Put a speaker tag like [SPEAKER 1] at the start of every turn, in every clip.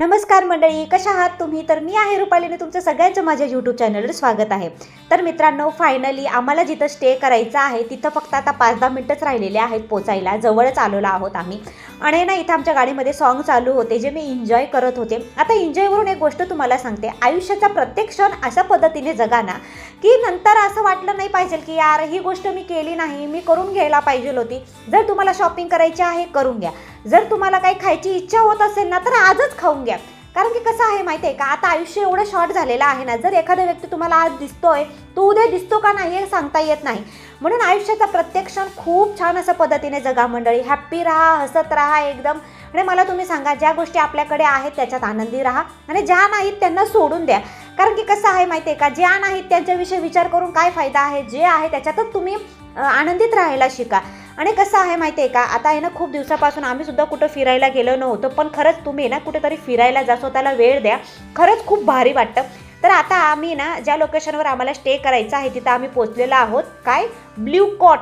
[SPEAKER 1] नमस्कार मंडळी कशा आहात तुम्ही? तर मी आहे रुपालीने तुमचं सगळ्यांचं माझ्या यूट्यूब चॅनलवर स्वागत आहे. तर मित्रांनो फायनली आम्हाला जिथं स्टे करायचं आहे तिथं फक्त आता पाच दहा मिनटंच राहिलेले आहेत पोचायला. जवळच आलेलो आहोत आम्ही. आणि ना इथं आमच्या गाडीमध्ये सॉन्ग चालू होते जे मी एन्जॉय करत होते. आता एन्जॉयवरून एक गोष्ट तुम्हाला सांगते. आयुष्याचा प्रत्येक क्षण अशा पद्धतीने जगा ना की नंतर असं वाटलं नाही पाहिजे की यार ही गोष्ट मी केली नाही मी करून घ्यायला पाहिजे होती. जर तुम्हाला शॉपिंग करायची आहे करून घ्या. जर तुम्हाला काही खायची इच्छा होत असेल ना तर आजच खाऊन घ्या. कारण की कसं आहे माहिती आहे का? आता आयुष्य एवढं शॉर्ट झालेलं आहे ना जर एखादा व्यक्ती तुम्हाला आज दिसतोय तो उद्या दिसतो का नाही हे सांगता येत नाही. म्हणून आयुष्याचा प्रत्येक क्षण खूप छान असं पद्धतीने जगा मंडळी. हॅप्पी राहा हसत राहा एकदम. आणि मला तुम्ही सांगा ज्या गोष्टी आपल्याकडे आहेत त्याच्यात आनंदी राहा. आणि ज्या नाहीत त्यांना सोडून द्या. कारण की कसं आहे माहिती आहे का? ज्या नाहीत त्यांच्याविषयी विचार करून काय फायदा आहे जे आहे त्याच्यातच तुम्ही आनंदित राहायला शिका. आणि कसं आहे माहिती आहे का? आता आहे ना खूप दिवसापासून आम्ही सुद्धा कुठं फिरायला गेलो नव्हतो पण खरंच तुम्ही ना कुठेतरी फिरायला जा स्वतःला वेळ द्या. खरंच खूप भारी वाटतं. तर आता आम्ही ना ज्या लोकेशनवर आम्हाला स्टे करायचं आहे तिथं आम्ही पोचलेलो आहोत. काय? Blue cot.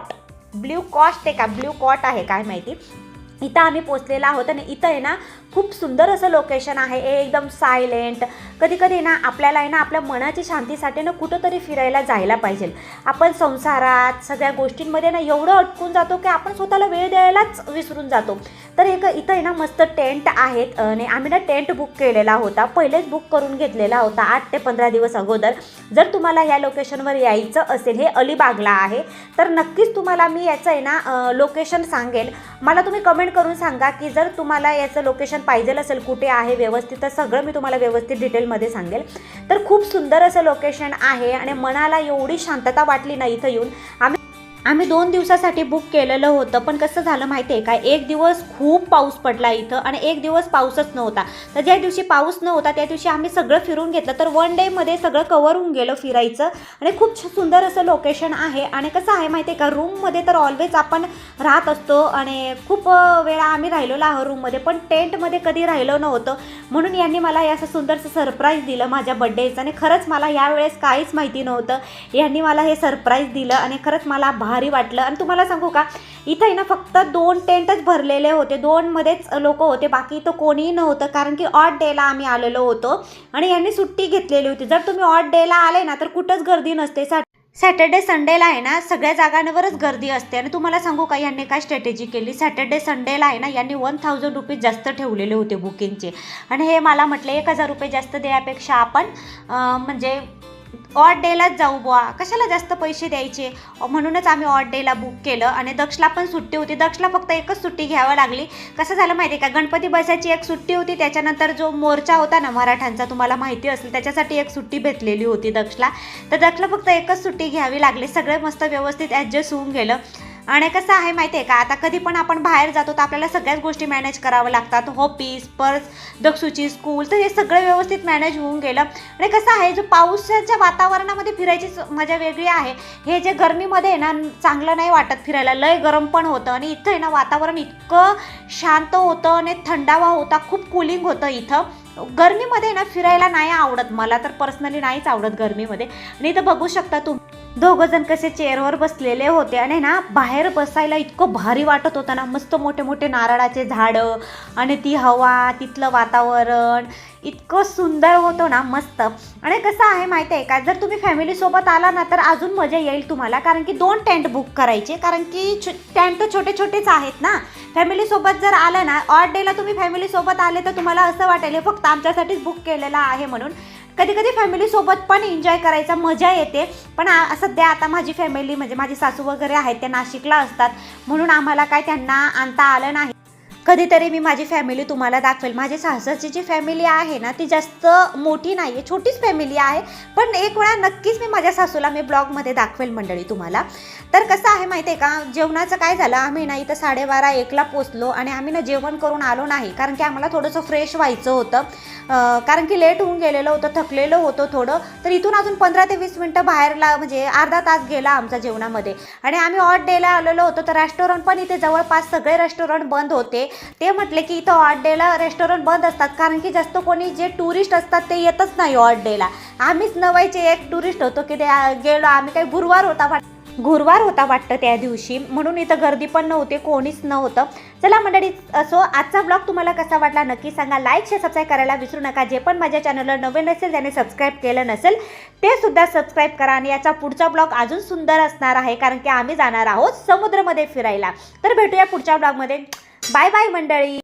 [SPEAKER 1] ब्ल्यू कॉस्ट आहे का? ब्ल्यू कॉट आहे काय माहिती? इथं आम्ही पोचलेलो आहोत आणि इथं आहे ना खूप सुंदर असं लोकेशन आहे. एकदम सायलेंट कधी कधी ना आपल्याला आहे ना आपल्या मनाची शांतीसाठी ना कुठंतरी फिरायला जायला पाहिजे. आपण संसारात सगळ्या गोष्टींमध्ये ना एवढं अटकून जातो की आपण स्वतःला वेळ द्यायलाच विसरून जातो. तर एक इथं आहे ना मस्त टेंट आहेत आणि आम्ही ना टेंट बुक केलेला होता. पहिलेच बुक करून घेतलेला होता आठ ते पंधरा दिवस अगोदर. जर तुम्हाला ह्या लोकेशनवर यायचं असेल हे अलिबागला आहे तर नक्कीच तुम्हाला मी याचं आहे ना लोकेशन सांगेल मला तुम्ही कमेंट करून सांगा की जर तुम्हाला याचं लोकेशन पाहिजे असेल कुठे आहे व्यवस्थित तर सगळं मी तुम्हाला व्यवस्थित डिटेलमध्ये सांगेल. तर खूप सुंदर असं लोकेशन आहे आणि मनाला एवढी शांतता वाटली ना इथं येऊन. आम्ही आम्ही दोन दिवसासाठी बुक केलेलं होतं पण कसं झालं माहिती आहे का? एक दिवस खूप पाऊस पडला इथं आणि एक दिवस पाऊसच नव्हता. तर ज्या दिवशी पाऊस नव्हता त्या दिवशी आम्ही सगळं फिरून घेतलं. तर वन डेमध्ये सगळं कवर होऊन गेलं फिरायचं. आणि खूप छ- सुंदर असं लोकेशन आहे. आणि कसं आहे माहिती आहे का रूममध्ये तर ऑलवेज आपण राहत असतो आणि खूप वेळा आम्ही राहिलेलो आहोत रूममध्ये पण टेंटमध्ये कधी राहिलो नव्हतं. म्हणून यांनी मला हे असं सुंदरसं सरप्राईज दिलं माझ्या बड्डेचं आणि खरंच मला यावेळेस काहीच माहिती नव्हतं. यांनी मला हे सरप्राईज दिलं आणि खरंच मला भा भारी वाटलं. आणि तुम्हाला सांगू का इथं आहे ना फक्त दोन टेंटच भरलेले होते. दोनमध्येच लोक होते. बाकी इथं कोणीही नव्हतं. कारण की ऑट डेला आम्ही आलेलो होतो. आणि यांनी सुट्टी घेतलेली होती. जर तुम्ही ऑट डेला आले ना तर कुठंच गर्दी नसते. सॅ सॅटर्डे संडेला आहे ना सगळ्या जागांवरच गर्दी असते. आणि तुम्हाला सांगू का यांनी काय स्ट्रॅटेजी केली? सॅटर्डे संडेला आहे ना यांनी वन थाउजंड रुपीज जास्त ठेवलेले होते बुकिंगचे आणि हे मला म्हटलं एक हजार रुपये जास्त द्यापेक्षा आपण म्हणजे ऑड डेलाच जाऊ बुवा. कशाला जास्त पैसे द्यायचे? म्हणूनच आम्ही ऑड डेला बुक केलं आणि दक्षला पण सुट्टी होती. दक्षला फक्त एकच सुट्टी घ्यावं लागली. कसं झालं माहिती आहे का? गणपती बसायची एक सुट्टी होती. त्याच्यानंतर जो मोर्चा होता ना मराठ्यांचा तुम्हाला माहिती असेल त्याच्यासाठी एक सुट्टी भेटलेली होती दक्षला. तर दक्षला फक्त एकच सुट्टी घ्यावी लागली. सगळे मस्त व्यवस्थित ॲडजस्ट होऊन गेलं. आणि कसं आहे माहिती आहे का? आता कधी पण आपण बाहेर जातो तर आपल्याला सगळ्याच गोष्टी मॅनेज करावं लागतात. हॉपीस पर्स दक्षूची स्कूल तर हे सगळं व्यवस्थित मॅनेज होऊन गेलं. आणि कसं आहे जो पावसाच्या वातावरणामध्ये फिरायची स- मजा वेगळी आहे. हे जे गरमीमध्ये आहे ना चांगलं नाही वाटत फिरायला. लय गरम पण होतं आणि इथं आहे ना वातावरण इतकं शांत होतं आणि थंडावा होता. खूप कुलिंग होतं इथं. गरमीमध्ये ना फिरायला नाही आवडत. मला तर पर्सनली नाहीच आवडत गरमीमध्ये. आणि इथं बघू शकता तुम्ही दोघं जण कसे चेअरवर बसलेले होते आणि ना बाहेर बसायला इतकं भारी वाटत होतं ना मस्त मोठे मोठे नारळाचे झाडं आणि ती हवा तिथलं वातावरण इतकं सुंदर होतं ना मस्त. आणि कसं आहे माहिती आहे का जर तुम्ही फॅमिलीसोबत आला ना तर अजून मजा येईल तुम्हाला कारण की दोन टेंट बुक करायचे कारण की टेंट तर छोटे छोटेच आहेत ना. फॅमिलीसोबत जर आलं ना ऑड डेला तुम्ही फॅमिलीसोबत आले तर तुम्हाला असं वाटेल फक्त आमच्यासाठीच बुक केलेलं आहे म्हणून. कधी कधी फॅमिलीसोबत पण एन्जॉय करायचा मजा येते. पण सध्या आता माझी फॅमिली म्हणजे माझी सासू वगैरे आहेत त्या नाशिकला असतात. म्हणून आम्हाला काय त्यांना आणता आलं नाही. कधीतरी मी माझी फॅमिली तुम्हाला दाखवेल. माझी सासरची जी फॅमिली आहे ना ती जास्त मोठी नाही आहे छोटीच फॅमिली आहे. पण एक वेळा नक्कीच मी माझ्या सासूला मी ब्लॉगमध्ये दाखवेल मंडळी तुम्हाला. तर कसं आहे माहिती आहे का जेवणाचं काय झालं आम्ही ना इथं साडेबारा एकला पोचलो आणि आम्ही ना जेवण करून आलो नाही. कारण की आम्हाला थोडंसं फ्रेश व्हायचं होतं. कारण की लेट होऊन गेलेलं होतं थकलेलं होतं थोडं. तर इथून अजून पंधरा ते वीस मिनटं बाहेरला म्हणजे अर्धा तास गेला आमच्या जेवणामध्ये. आणि आम्ही ऑट डेला आलेलो होतो तर रेस्टॉरंट पण इथे जवळपास सगळे रेस्टॉरंट बंद होते. ते म्हटले की इथं ऑट डेला रेस्टॉरंट बंद असतात. कारण की जास्त कोणी जे टुरिस्ट असतात ते येतच नाही ऑट डेला आम्हीच नवायचे एक टुरिस्ट होतो की ते गेलो आम्ही काही गुरुवार होता वाट गुरुवार होता वाटतं त्या दिवशी. म्हणून इथं गर्दी पण नव्हते कोणीच नव्हतं. चला मंडळी असो आजचा ब्लॉग तुम्हाला कसा वाटला नक्की सांगा. लाईक शेअर सबस्क्राईब करायला विसरू नका. जे पण माझ्या चॅनलला नवीन असेल त्याने सबस्क्राईब केलं नसेल ते सुद्धा सबस्क्राईब करा. आणि याचा पुढचा ब्लॉग अजून सुंदर असणार आहे कारण की आम्ही जाणार आहोत समुद्रमध्ये फिरायला. तर भेटूया पुढच्या ब्लॉगमध्ये बाय बाय मंडळी.